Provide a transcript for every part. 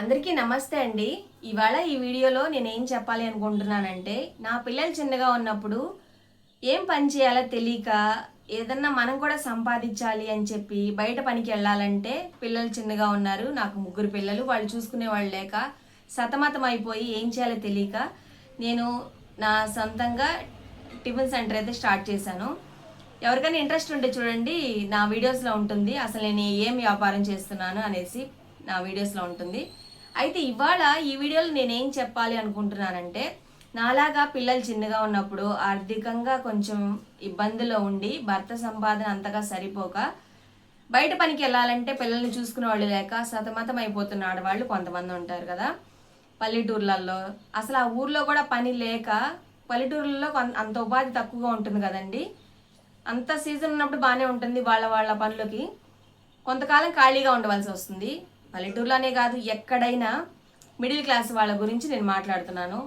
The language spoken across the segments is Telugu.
అందరికీ నమస్తే అండి. ఇవాళ ఈ వీడియోలో నేను ఏం చెప్పాలి అనుకుంటున్నానంటే నా పిల్లలు చిన్నగా ఉన్నప్పుడు ఏం పని చేయాలో తెలియక ఏదన్నా మనం కూడా సంపాదించాలి అని చెప్పి బయట పనికి వెళ్ళాలంటే పిల్లలు చిన్నగా ఉన్నారు నాకు ముగ్గురు పిల్లలు వాళ్ళు చూసుకునే వాళ్ళు లేక సతమతం అయిపోయి ఏం చేయాలో తెలియక నేను నా సొంతంగా టిఫిన్ సెంటర్ అయితే స్టార్ట్ చేశాను. ఎవరికైనా ఇంట్రెస్ట్ ఉంటే చూడండి నా వీడియోస్లో ఉంటుంది. అసలు నేను ఏం వ్యాపారం చేస్తున్నాను అనేసి నా వీడియోస్లో ఉంటుంది. అయితే ఇవాళ ఈ వీడియోలో నేనేం చెప్పాలి అనుకుంటున్నానంటే నాలాగా పిల్లలు చిన్నగా ఉన్నప్పుడు ఆర్థికంగా కొంచెం ఇబ్బందిలో ఉండి భర్త సంపాదన అంతగా సరిపోక బయట పనికి వెళ్ళాలంటే పిల్లల్ని చూసుకునే వాళ్ళు లేక సతమతం అయిపోతున్న ఆడవాళ్ళు కొంతమంది ఉంటారు కదా. పల్లెటూర్లలో అసలు ఆ ఊర్లో కూడా పని లేక పల్లెటూర్లలో అంత ఉపాధి తక్కువగా ఉంటుంది కదండి. అంత సీజన్ ఉన్నప్పుడు బాగానే ఉంటుంది వాళ్ళ వాళ్ళ పనులకి. కొంతకాలం ఖాళీగా ఉండవలసి వస్తుంది. పల్లెటూరులోనే కాదు ఎక్కడైనా మిడిల్ క్లాస్ వాళ్ళ గురించి నేను మాట్లాడుతున్నాను.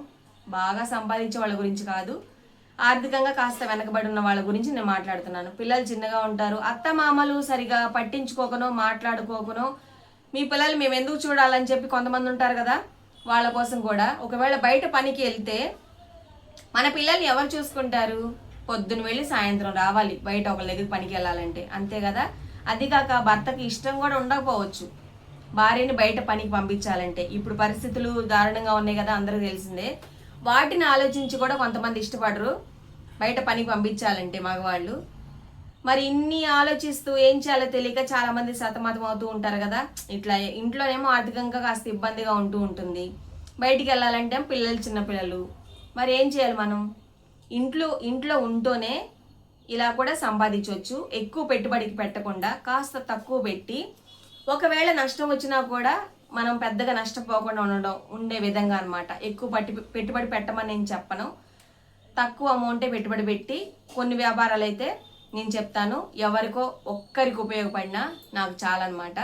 బాగా సంపాదించే వాళ్ళ గురించి కాదు ఆర్థికంగా కాస్త వెనకబడి ఉన్న వాళ్ళ గురించి నేను మాట్లాడుతున్నాను. పిల్లలు చిన్నగా ఉంటారు అత్త మామలు సరిగా పట్టించుకోకనో మాట్లాడుకోకనో మీ పిల్లలు మేము ఎందుకు చూడాలని చెప్పి కొంతమంది ఉంటారు కదా వాళ్ళ కోసం కూడా. ఒకవేళ బయట పనికి వెళ్తే మన పిల్లల్ని ఎవరు చూసుకుంటారు? పొద్దున వెళ్ళి సాయంత్రం రావాలి బయట ఒకళ్ళ దగ్గర పనికి వెళ్ళాలంటే. అంతే కదా? అది కాక భర్తకి ఇష్టం కూడా ఉండకపోవచ్చు. భార్యని బయట పనికి పంపించాలంటే. ఇప్పుడు పరిస్థితులు దారుణంగా ఉన్నాయి కదా అందరికీ తెలిసిందే. వాటిని ఆలోచించి కూడా కొంతమంది ఇష్టపడరు. బయట పనికి పంపించాలంటే మగవాళ్ళు. మరి ఇన్ని ఆలోచిస్తూ ఏం చేయాలో తెలియక చాలామంది సతమతం అవుతూ ఉంటారు కదా. ఇట్లా ఇంట్లోనేమో ఆర్థికంగా కాస్త ఇబ్బందిగా ఉంటూ ఉంటుంది. బయటికి వెళ్ళాలంటే పిల్లలు చిన్నపిల్లలు మరి ఏం చేయాలి మనం? ఇంట్లో ఇంట్లో ఉంటూనే ఇలా కూడా సంపాదించవచ్చు. ఎక్కువ పెట్టుబడికి పెట్టకుండా కాస్త తక్కువ పెట్టి ఒకవేళ నష్టం వచ్చినా కూడా మనం పెద్దగా నష్టపోకుండా ఉండడం ఉండే విధంగా అనమాట ఎక్కువ పట్టి పెట్టుబడి పెట్టమని నేను చెప్పను. తక్కువ అమౌంటే పెట్టుబడి పెట్టి కొన్ని వ్యాపారాలు అయితే నేను చెప్తాను. ఎవరికో ఒక్కరికి ఉపయోగపడినా నాకు చాలన్నమాట.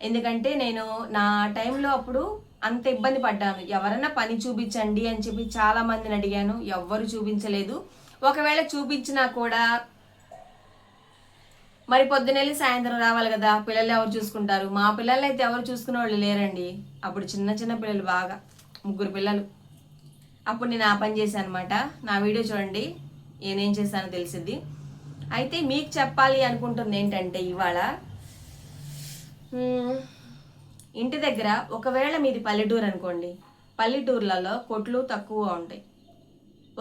ఎందుకంటే నేను నా టైంలో అప్పుడు అంత ఇబ్బంది పడ్డాను. ఎవరైనా పని చూపించండి అని చెప్పి చాలా మందిని అడిగాను. ఎవ్వరు చూపించలేదు. ఒకవేళ చూపించినా కూడా మరి పొద్దునెళ్ళి సాయంత్రం రావాలి కదా పిల్లలు ఎవరు చూసుకుంటారు? మా పిల్లలు అయితే ఎవరు చూసుకునే వాళ్ళు లేరండి. అప్పుడు చిన్న చిన్న పిల్లలు బాగా ముగ్గురు పిల్లలు. అప్పుడు నేను ఆ పని చేశాను అనమాట నా వీడియో చూడండి నేనేం చేశానో తెలిసింది. అయితే మీకు చెప్పాలి అనుకుంటుంది ఏంటంటే ఇవాళ ఇంటి దగ్గర ఒకవేళ మీది పల్లెటూరు అనుకోండి పల్లెటూర్లలో కొట్లు తక్కువగా ఉంటాయి.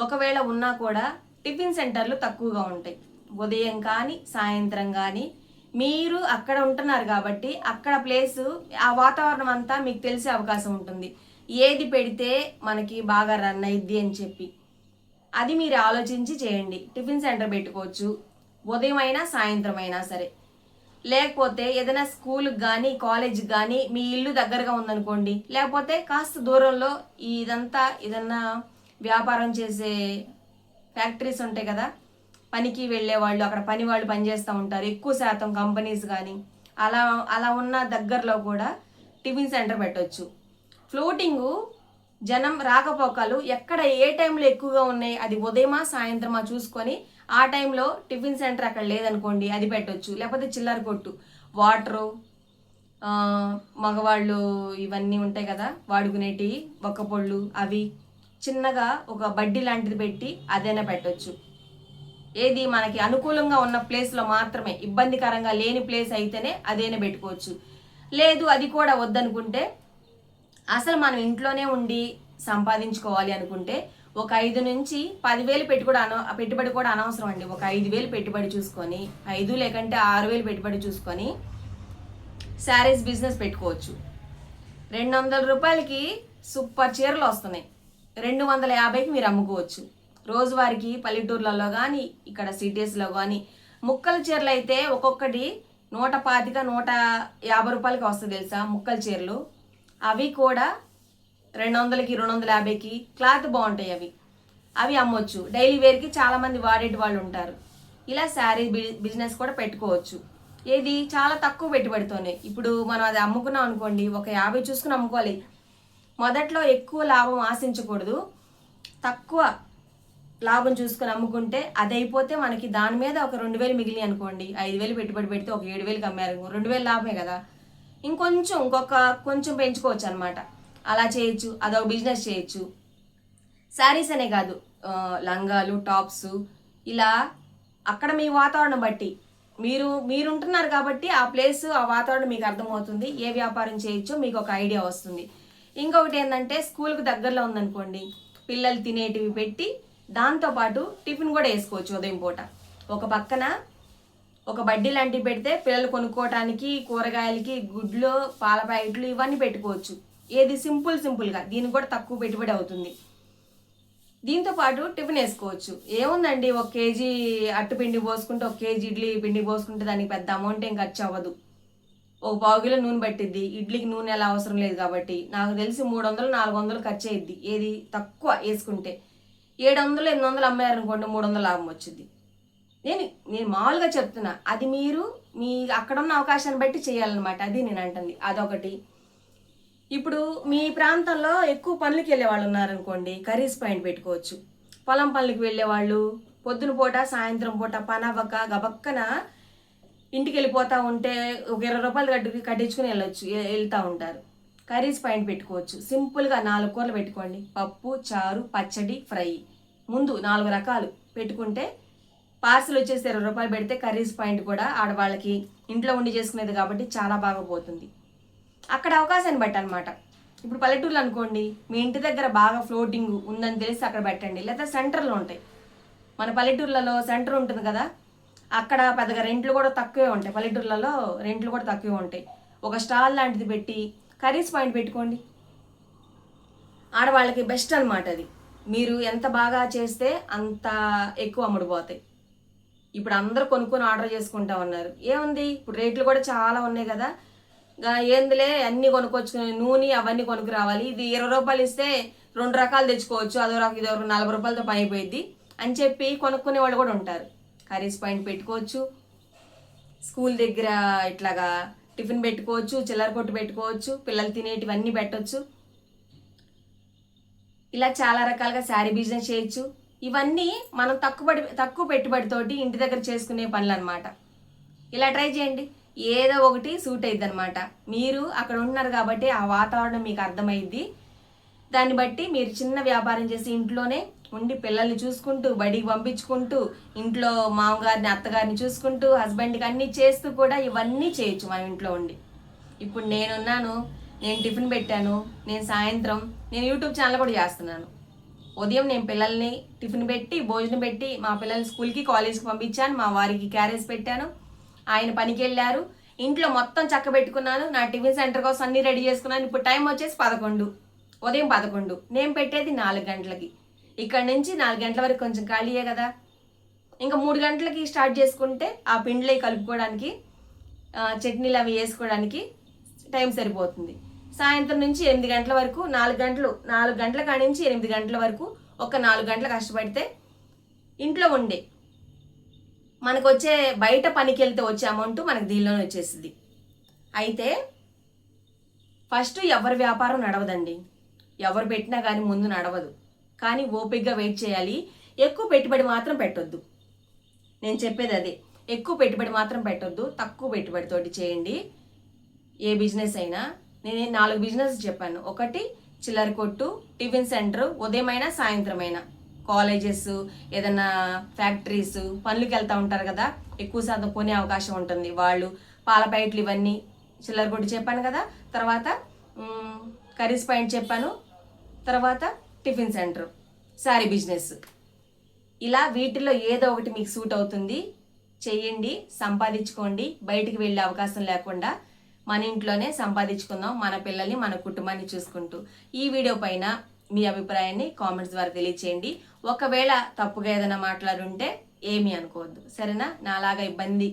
ఒకవేళ ఉన్నా కూడా టిఫిన్ సెంటర్లు తక్కువగా ఉంటాయి. ఉదయం కానీ సాయంత్రం కానీ మీరు అక్కడ ఉంటున్నారు కాబట్టి అక్కడ ప్లేసు ఆ వాతావరణం అంతా మీకు తెలిసే అవకాశం ఉంటుంది. ఏది పెడితే మనకి బాగా రన్ అయ్యిద్ది అని చెప్పి. అది మీరు ఆలోచించి చేయండి. టిఫిన్ సెంటర్ పెట్టుకోవచ్చు. ఉదయం అయినా సాయంత్రం అయినా సరే. లేకపోతే ఏదైనా స్కూల్కి కానీ కాలేజ్కి కానీ మీ ఇల్లు దగ్గరగా ఉందనుకోండి. లేకపోతే కాస్త దూరంలో ఇదంతా ఏదన్నా వ్యాపారం చేసే ఫ్యాక్టరీస్ ఉంటాయి కదా పనికి వెళ్ళే వాళ్ళు అక్కడ పని వాళ్ళు పనిచేస్తూ ఉంటారు. ఎక్కువ శాతం కంపెనీస్ కానీ అలా అలా ఉన్న దగ్గరలో కూడా టిఫిన్ సెంటర్ పెట్టవచ్చు ఫ్లోటింగు జనం రాకపోకలు ఎక్కడ ఏ టైంలో ఎక్కువగా ఉన్నాయి అది ఉదయమా సాయంత్రమా చూసుకొని ఆ టైంలో టిఫిన్ సెంటర్ అక్కడ లేదనుకోండి అది పెట్టొచ్చు. లేకపోతే చిల్లర కొట్టు. వాటరు మగవాళ్ళు ఇవన్నీ ఉంటాయి కదా వాడుకునేటివి ఒక్కపొళ్ళు అవి చిన్నగా ఒక బడ్డీ లాంటిది పెట్టి అదైనా పెట్టవచ్చు ఏది మనకి అనుకూలంగా ఉన్న ప్లేస్లో మాత్రమే ఇబ్బందికరంగా లేని ప్లేస్ అయితేనే అదేనే పెట్టుకోవచ్చు. లేదు అది కూడా వద్దనుకుంటే అసలు మనం ఇంట్లోనే ఉండి సంపాదించుకోవాలి అనుకుంటే ఒక ఐదు నుంచి పదివేలు పెట్టుబడి అన పెట్టుబడి కూడా అనవసరం అండి. ఒక ఐదు వేలు పెట్టుబడి చూసుకొని ఐదు లేకంటే ఆరు వేలు పెట్టుబడి చూసుకొని శారీస్ బిజినెస్ పెట్టుకోవచ్చు. రెండు వందల రూపాయలకి సూపర్ చీరలు వస్తున్నాయి. రెండు వందల యాభైకి మీరు అమ్ముకోవచ్చు. రోజువారికి పల్లెటూర్లలో కానీ ఇక్కడ సిటీస్లో కానీ ముక్కల చీరలు అయితే ఒక్కొక్కటి నూట పాతిక నూట యాభై రూపాయలకి వస్తుంది తెలుసా ముక్కల చీరలు? అవి కూడా రెండు వందలకి రెండు వందల యాభైకి క్లాత్ బాగుంటాయి అవి. అవి అమ్మొచ్చు. డైలీ వేర్కి చాలామంది వాడేటి వాళ్ళు ఉంటారు. ఇలా శారీ బి- బిజినెస్ కూడా పెట్టుకోవచ్చు. ఏది చాలా తక్కువ పెట్టుబడితోనే. ఇప్పుడు మనం అది అమ్ముకున్నాం అనుకోండి ఒక యాభై చూసుకుని అమ్ముకోవాలి. మొదట్లో ఎక్కువ లాభం ఆశించకూడదు. తక్కువ లాభం చూసుకొని అమ్ముకుంటే అది అయిపోతే మనకి దాని మీద ఒక రెండు వేలు మిగిలి అనుకోండి. ఐదు వేలు పెట్టుబడి పెడితే ఒక ఏడు వేలు అమ్మారు రెండు వేలు లాభమే కదా. ఇంకొంచెం ఇంకొక కొంచెం పెంచుకోవచ్చు అనమాట అలా చేయొచ్చు అదొక బిజినెస్ చేయొచ్చు. శారీస్ అనే కాదు లంగాలు టాప్స్ ఇలా అక్కడ మీ వాతావరణం బట్టి మీరు మీరు ఉంటున్నారు కాబట్టి ఆ ప్లేస్ ఆ వాతావరణం మీకు అర్థమవుతుంది ఏ వ్యాపారం చేయొచ్చో మీకు ఒక ఐడియా వస్తుంది. ఇంకొకటి ఏంటంటే స్కూల్కి దగ్గరలో ఉందనుకోండి పిల్లలు తినేటివి పెట్టి దాంతోపాటు టిఫిన్ కూడా వేసుకోవచ్చు ఉదయం పూట. ఒక పక్కన ఒక బడ్డీ లాంటివి పెడితే పిల్లలు కొనుక్కోవటానికి కూరగాయలకి గుడ్లు పాల ప్యాకెట్లు ఇవన్నీ పెట్టుకోవచ్చు. ఏది సింపుల్ సింపుల్గా దీనికి కూడా తక్కువ పెట్టుబడి అవుతుంది. దీంతో పాటు టిఫిన్ వేసుకోవచ్చు. ఏముందండి ఒక కేజీ అట్టు పిండి పోసుకుంటే ఒక కేజీ ఇడ్లీ పిండి పోసుకుంటే దానికి పెద్ద అమౌంట్ ఏం ఖర్చు అవ్వదు. ఒక పావు కిలో నూనె పట్టిద్ది ఇడ్లీకి నూనె ఎలా అవసరం లేదు కాబట్టి. నాకు తెలిసి మూడు వందలు నాలుగు వందలు ఖర్చు అయ్యిద్ది ఏది తక్కువ వేసుకుంటే. ఏడు వందలు ఎనిమిది వందలు అమ్మారనుకోండి మూడు వందలు లాభం వచ్చింది. నేను నేను మామూలుగా చెప్తున్నా అది మీరు మీ అక్కడ ఉన్న అవకాశాన్ని బట్టి చేయాలన్నమాట. అది నేను అంటుంది. అదొకటి. ఇప్పుడు మీ ప్రాంతంలో ఎక్కువ పనులకి వెళ్ళే వాళ్ళు ఉన్నారనుకోండి కర్రీస్ పాయింట్ పెట్టుకోవచ్చు. పొలం పనులకి వెళ్ళే వాళ్ళు పొద్దున పూట సాయంత్రం పూట పనవ్వక గబక్కన ఇంటికి వెళ్ళిపోతూ ఉంటే ఒక ఇరవై రూపాయలు కట్టి కట్టించుకుని వెళ్ళొచ్చు వెళ్తూ ఉంటారు. కర్రీస్ పాయింట్ పెట్టుకోవచ్చు. సింపుల్గా నాలుగు కూరలు పెట్టుకోండి. పప్పు చారు పచ్చడి ఫ్రై. ముందు నాలుగు రకాలు పెట్టుకుంటే పార్సల్ వచ్చేసి ఇరవై రూపాయలు పెడితే కర్రీస్ పాయింట్ కూడా ఆడవాళ్ళకి ఇంట్లో ఉండి చేసుకునేది కాబట్టి చాలా బాగా పోతుంది. అక్కడ అవకాశాన్ని బట్టి అనమాట ఇప్పుడు పల్లెటూర్లు అనుకోండి మీ ఇంటి దగ్గర బాగా ఫ్లోటింగ్ ఉందని తెలిసి అక్కడ పెట్టండి. లేదా సెంటర్లో ఉంటాయి. మన పల్లెటూర్లలో సెంటర్ ఉంటుంది కదా అక్కడ పెద్దగా రెంట్లు కూడా తక్కువే ఉంటాయి. పల్లెటూర్లలో రెంట్లు కూడా తక్కువే ఉంటాయి. ఒక స్టాల్ లాంటిది పెట్టి కర్రీస్ పాయింట్ పెట్టుకోండి. ఆడవాళ్ళకి బెస్ట్ అనమాట అది. మీరు ఎంత బాగా చేస్తే అంత ఎక్కువ అమ్ముడుపోతాయి ఇప్పుడు అందరూ కొనుక్కొని ఆర్డర్ చేసుకుంటా ఉన్నారు. ఏముంది? ఇప్పుడు రేట్లు కూడా చాలా ఉన్నాయి కదా. ఏందిలే అన్నీ కొనుక్కొచ్చుకుని నూనె అవన్నీ కొనుక్కు రావాలి. ఇది ఇరవై రూపాయలు ఇస్తే రెండు రకాలు తెచ్చుకోవచ్చు. అదో రకం ఇదో నలభై రూపాయలతో పని అయిపోయింది అని చెప్పి కొనుక్కునే వాళ్ళు కూడా ఉంటారు. కర్రీస్ పాయింట్ పెట్టుకోవచ్చు. స్కూల్ దగ్గర ఇట్లాగా టిఫిన్ పెట్టుకోవచ్చు చిల్లర కొట్టు పెట్టుకోవచ్చు పిల్లలు తినేటివన్నీ పెట్టవచ్చు ఇలా చాలా రకాలుగా శారీ బిజినెస్ చేయొచ్చు. ఇవన్నీ మనం తక్కువ తక్కువ పెట్టుబడితోటి ఇంటి దగ్గర చేసుకునే పనులు అనమాట ఇలా ట్రై చేయండి. ఏదో ఒకటి సూట్ అయ్యిద్ది అనమాట మీరు అక్కడ ఉంటున్నారు కాబట్టి ఆ వాతావరణం మీకు అర్థమైద్ది. దాన్ని బట్టి మీరు చిన్న వ్యాపారం చేసి ఇంట్లోనే ఉండి పిల్లల్ని చూసుకుంటూ బడికి పంపించుకుంటూ ఇంట్లో మామగారిని అత్తగారిని చూసుకుంటూ హస్బెండ్కి అన్నీ చేస్తూ కూడా ఇవన్నీ చేయొచ్చు మా ఇంట్లో ఉండి. ఇప్పుడు నేనున్నాను నేను టిఫిన్ పెట్టాను నేను సాయంత్రం నేను యూట్యూబ్ ఛానల్ కూడా చేస్తున్నాను. ఉదయం నేను పిల్లల్ని టిఫిన్ పెట్టి భోజనం పెట్టి మా పిల్లల్ని స్కూల్కి కాలేజ్కి పంపించాను మా వారికి క్యారేజ్ పెట్టాను ఆయన పనికి వెళ్ళారు ఇంట్లో మొత్తం చక్క పెట్టుకున్నాను నా టిఫిన్ సెంటర్ కోసం అన్ని రెడీ చేసుకున్నాను ఇప్పుడు టైం వచ్చేసి పదకొండు. ఉదయం పదకొండు. నేను పెట్టేది నాలుగు గంటలకి. ఇక్కడ నుంచి నాలుగు గంటల వరకు కొంచెం ఖాళీయే కదా. ఇంకా మూడు గంటలకి స్టార్ట్ చేసుకుంటే ఆ పిండిలో కలుపుకోవడానికి చట్నీలు అవి వేసుకోవడానికి టైం సరిపోతుంది. సాయంత్రం నుంచి ఎనిమిది గంటల వరకు నాలుగు గంటలు నాలుగు గంటల కాడి నుంచి ఎనిమిది గంటల వరకు ఒక నాలుగు గంటలు కష్టపడితే ఇంట్లో ఉండే మనకు వచ్చే బయట పనికి వెళ్తే వచ్చే అమౌంట్ మనకు దీనిలోనే వచ్చేసింది అయితే ఫస్ట్ ఎవరి వ్యాపారం నడవదండి. ఎవరు పెట్టినా కానీ ముందు నడవదు. కానీ ఓపిక్గా వెయిట్ చేయాలి. ఎక్కువ పెట్టుబడి మాత్రం పెట్టొద్దు. నేను చెప్పేది అదే. ఎక్కువ పెట్టుబడి మాత్రం పెట్టొద్దు. తక్కువ పెట్టుబడితోటి చేయండి. ఏ బిజినెస్ అయినా. నేను నాలుగు బిజినెస్ చెప్పాను. ఒకటి చిల్లర కొట్టు టిఫిన్ సెంటర్ ఉదయమైనా సాయంత్రమైనా. సాయంత్రం అయినా కాలేజెస్ ఏదైనా ఫ్యాక్టరీస్ పనులకు వెళ్తూ ఉంటారు కదా. ఎక్కువ శాతం కొనే అవకాశం ఉంటుంది. వాళ్ళు పాల ప్యాకెట్లు ఇవన్నీ చిల్లర కొట్టు చెప్పాను కదా. తర్వాత కర్రీస్ పాయింట్ చెప్పాను. తర్వాత టిఫిన్ సెంటర్. శారీ బిజినెస్. ఇలా వీటిలో ఏదో ఒకటి మీకు సూట్ అవుతుంది. చేయండి సంపాదించుకోండి. బయటికి వెళ్ళే అవకాశం లేకుండా మన ఇంట్లోనే సంపాదించుకుందాం మన పిల్లల్ని మన కుటుంబాన్ని చూసుకుంటూ. ఈ వీడియో పైన మీ అభిప్రాయాన్ని కామెంట్స్ ద్వారా తెలియచేయండి. ఒకవేళ తప్పుగా ఏదైనా మాట్లాడుంటే ఏమీ అనుకోవద్దు. సరేనా? నాలాగా ఇబ్బంది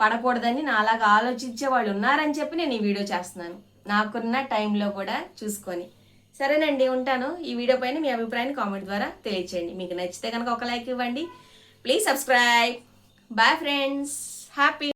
పడకూడదని నాలాగా ఆలోచించే వాళ్ళు ఉన్నారని చెప్పి నేను ఈ వీడియో చేస్తున్నాను. నాకున్న టైంలో కూడా చూసుకొని. సరేనండి ఉంటాను. ఈ వీడియో పైన మీ అభిప్రాయాన్ని కామెంట్ ద్వారా తెలియచేయండి. మీకు నచ్చితే కనుక ఒక లైక్ ఇవ్వండి. Please subscribe. Bye friends. Happy